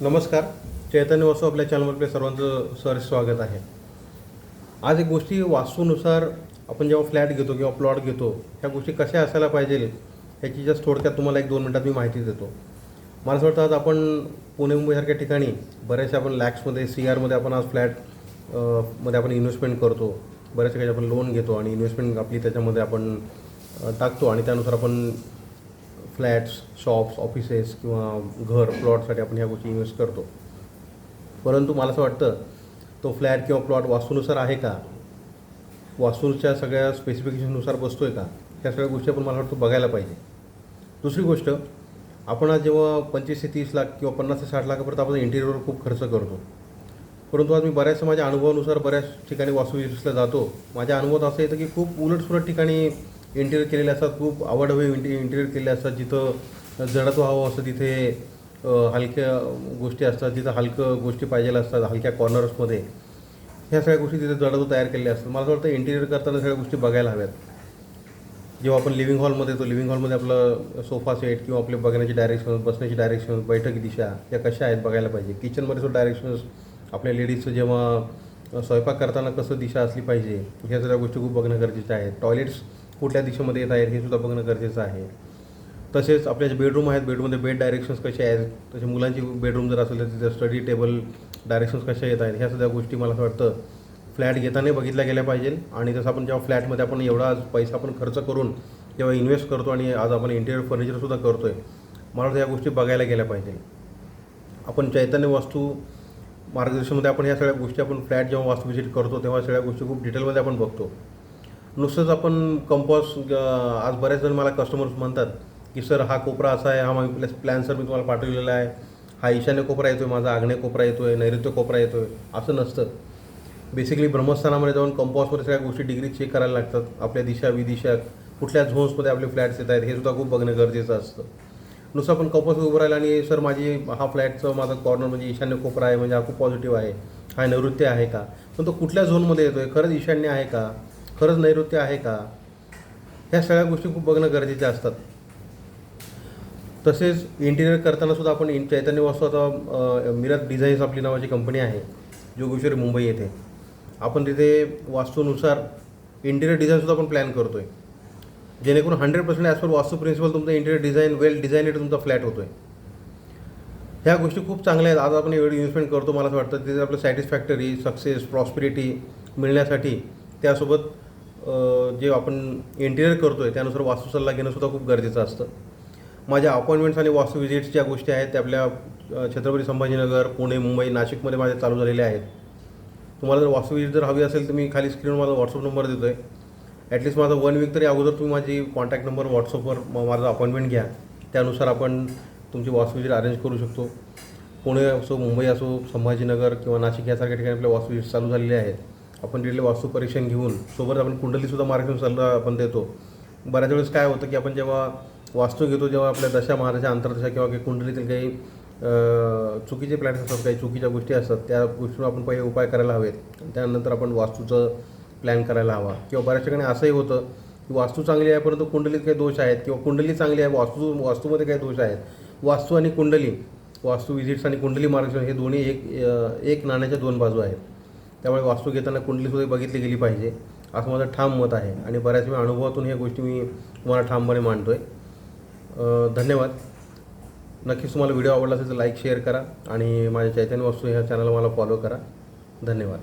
नमस्कार. चैतन्य वसू आपल्या चॅनलवर आपल्या सर्वांचं सर स्वागत आहे. आज एक गोष्टी वास्तूनुसार आपण जेव्हा फ्लॅट घेतो किंवा प्लॉट घेतो ह्या गोष्टी कशा असायला पाहिजे ह्याची जस्ट थोडक्यात तुम्हाला एक दोन मिनटात मी माहिती देतो. मला असं वाटतं आज आपण पुणे मुंबईसारख्या ठिकाणी बऱ्याचशा आपण लॅक्समध्ये सी आरमध्ये आपण आज फ्लॅटमध्ये आपण इन्व्हेस्टमेंट करतो. बऱ्याचशा काही आपण लोन घेतो आणि इन्व्हेस्टमेंट आपली त्याच्यामध्ये आपण टाकतो आणि त्यानुसार आपण फ्लॅट्स शॉप्स ऑफिसेस किंवा घर प्लॉटसाठी आपण ह्या गोष्टी इन्व्हेस्ट करतो. परंतु मला असं वाटतं तो फ्लॅट किंवा प्लॉट वास्तूनुसार आहे का? वास्तूच्या सगळ्या स्पेसिफिकेशननुसार बसतो आहे का? ह्या सगळ्या गोष्टी आपण मला वाटतं बघायला पाहिजे. दुसरी गोष्ट आपण आज जेव्हा पंचवीस ते तीस लाख किंवा पन्नास ते साठ लाखापर्यंत आपण इंटिरियरवर खूप खर्च करतो. परंतु आज मी बऱ्याचशा माझ्या अनुभवानुसार बऱ्याच ठिकाणी वास्तू जातो. माझ्या अनुभवात असं येतं की खूप उलटसुलट ठिकाणी इंटिरियर केलेले असतात. खूप आवडहवे इंटि इंटिरियर केलेले असतात. जिथं जडत्व हवं असतं तिथे हलक्या गोष्टी असतात. जिथं हलकं गोष्टी पाहिजे असतात. हलक्या कॉर्नर्समध्ये ह्या सगळ्या गोष्टी तिथे जडत्व तयार केलेल्या असतात. मला असं वाटतं इंटिरियर करताना सगळ्या गोष्टी बघायला हव्यात. जेव्हा आपण लिव्हिंग हॉलमध्ये येतो लिव्हिंग हॉलमध्ये आपलं सोफा सेट किंवा आपले बघण्याची डायरेक्शन बसण्याची डायरेक्शन बैठकी दिशा या कशा आहेत बघायला पाहिजे. किचनमध्ये सुद्धा डायरेक्शन्स आपल्या लेडीजचं जेव्हा स्वयंपाक करताना कसं दिशा असली पाहिजे ह्या सगळ्या गोष्टी खूप बघणं गरजेचं आहे. टॉयलेट्स कुठल्या दिशेमध्ये येत आहेत हे सुद्धा बघणं गरजेचं आहे. तसेच आपल्या जे बेडरूम आहेत बेडरूममध्ये बेड डायरेक्शन्स कसे आहेत तसे मुलांची बेडरूम जर असेल तर तिथे स्टडी टेबल डायरेक्शन्स कशा येत आहेत ह्या सगळ्या गोष्टी मला असं वाटतं फ्लॅट घेताना बघितल्या गेल्या पाहिजे. आणि जसं आपण जेव्हा फ्लॅटमध्ये आपण एवढा आज पैसा आपण खर्च करून जेव्हा इन्व्हेस्ट करतो आणि आज आपण इंटेरियर फर्निचरसुद्धा करतो आहे मला वाटतं या गोष्टी बघायला गेल्या पाहिजे. आपण चैतन्य वास्तू मार्गदर्शनमध्ये आपण ह्या सगळ्या गोष्टी आपण फ्लॅट जेव्हा वास्तू व्हिजिट करतो तेव्हा सगळ्या गोष्टी खूप डिटेलमध्ये आपण बघतो. नुसतंच आपण कंपॉस आज बऱ्याच जण मला कस्टमर्स म्हणतात की सर हा कोपरा असा आहे हा प्लस प्लॅन सर मी तुम्हाला पाठवलेला आहे. हा ईशान्य कोपरा येतो आहे माझा आग्नेय कोपरा येतो आहे नैऋत्य कोपरा येतो आहे असं नसतं. बेसिकली ब्रह्मस्थानामध्ये जाऊन कंपॉसवर सगळ्या गोष्टी डिग्री चेक करायला लागतात. आपल्या दिशा विदिशा कुठल्या झोन्समध्ये आपले फ्लॅट्स येत आहेत हे सुद्धा खूप बघणं गरजेचं असतं. नुसतं आपण कंपॉस उभं राहिलं आणि सर माझी हा फ्लॅटचं माझा कॉर्नर म्हणजे ईशान्य कोपरा आहे म्हणजे हा खूप पॉझिटिव्ह आहे. हा नैऋत्य आहे का? पण तो कुठल्या झोनमध्ये येतो आहे खरंच ईशान्य आहे का? खरंच नैऋत्य आहे का? ह्या सगळ्या गोष्टी खूप बघणं गरजेच्या असतात. तसेच इंटिरियर करताना सुद्धा आपण इन चैतन्य वास्तू आता अ, डिझाईन्स आपली नावाची कंपनी आहे जोगेश्वरी मुंबई येथे. आपण तिथे वास्तूनुसार इंटिरियर डिझाईनसुद्धा आपण प्लॅन करतो आहे जेणेकरून हंड्रेड पर्सेंट ॲज पर वास्तू प्रिन्सिपल तुमचं इंटिरियर डिझाईन वेल डिझाईनेड तुमचा फ्लॅट होतो आहे ह्या गोष्टी खूप चांगल्या आहेत. आज आपण एवढी इन्व्हेस्टमेंट करतो मला असं वाटतं तिथे आपलं सॅटिस्फॅक्टरी सक्सेस प्रॉस्पिरिटी मिळण्यासाठी त्यासोबत जे आपण इंटिरियर करतो आहे त्यानुसार वास्तू सल्ला घेणंसुद्धा खूप गरजेचं असतं. माझ्या अपॉइंटमेंट्स आणि वास्तू विजिट्स ज्या गोष्टी आहेत त्या आपल्या छत्रपती संभाजीनगर पुणे मुंबई नाशिकमध्ये माझ्या चालू झालेल्या आहेत. तुम्हाला जर वास्तू विजिट जर हवी असेल तर मी खाली स्क्रीनवर माझा व्हॉट्सअप नंबर देतो आहे ॲटलिस्ट माझा वन वीक तरी अगोदर तुम्ही माझी कॉन्टॅक्ट नंबर व्हॉट्सअपवर माझा अपॉइंटमेंट घ्या. त्यानुसार आपण तुमची वास्तू विजिट अरेंज करू शकतो. पुणे असो मुंबई असो संभाजीनगर किंवा नाशिक यासारख्या ठिकाणी आपल्या वास्तू विजिट चालू झालेले आहेत. आपण तिथले वास्तू परीक्षण घेऊन सोबत आपण कुंडलीसुद्धा मार्गदर्शन सल्ला आपण देतो. बऱ्याच वेळेस काय होतं की आपण जेव्हा वास्तू घेतो जेव्हा आपल्या दशा महाराजा अंतर्दशा किंवा काही कुंडलीतील काही चुकीचे प्लॅन्स असतात काही चुकीच्या गोष्टी असतात त्या गोष्टीवर आपण पहिले उपाय करायला हवेत. त्यानंतर आपण वास्तूचं प्लॅन करायला हवा. किंवा बऱ्याच ठिकाणी असंही होतं की वास्तू चांगली आहे परंतु कुंडलीत काही दोष आहेत किंवा कुंडली चांगली आहे वास्तू वास्तूमध्ये काही दोष आहेत. वास्तू आणि कुंडली वास्तू विजिट्स आणि कुंडली मार्गदर्शन हे दोन्ही एक एक नाण्याच्या दोन बाजू आहेत. त्यामुळे वास्तू घेताना कुंडलीसुद्धा बघितली गेली पाहिजे. असं माझं ठाम मत आहे आणि बऱ्याच वेळा अनुभवातून ह्या गोष्टी मी तुम्हाला ठामपणे मांडतो आहे धन्यवाद. नक्कीच तुम्हाला व्हिडिओ आवडला असेल तर लाईक शेअर करा आणि माझ्या चैतन्य वस्तू ह्या चॅनलला मला फॉलो करा. धन्यवाद.